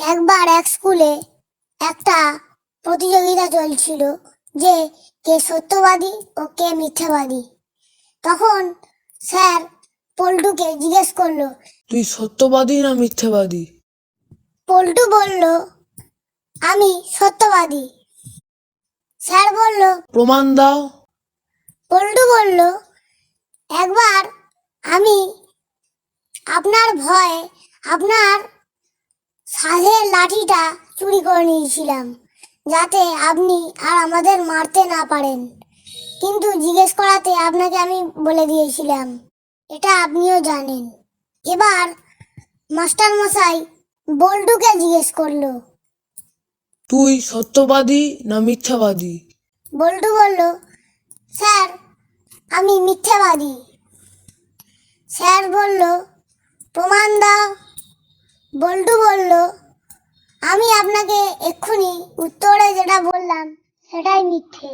একবার এক স্কুলে একটা প্রতিযোগিতা চলছিল যে কে সত্যবাদী ও কে মিথ্যাবাদী। তখন স্যার পল্টুকে জিজ্ঞেস করল তুই সত্যবাদী না মিথ্যাবাদী? পল্টু বলল আমি সত্যবাদী। স্যার বলল প্রমাণ দাও। পল্টু বলল একবার আমি আপনার ভয়ে আপনার সাধের লাঠিটা চুরি করে নিয়েছিলাম যাতে আপনি আর আমাদের মারতে না পারেন। কিন্তু জিজ্ঞেস করাতে আপনাকে আমি বলে দিয়েছিলাম এটা আপনিও জানেন। এবার মাস্টার মশাই বল্টুকে জিজ্ঞেস করল তুই সত্যবাদী না মিথ্যাবাদী? বল্টু বলল স্যার আমি মিথ্যাবাদী। স্যার বলল প্রমাণ দাও বল্টু বলল আমি আপনাকে এক্ষুনি উত্তরে যেটা বললাম সেটাই মিথ্যে।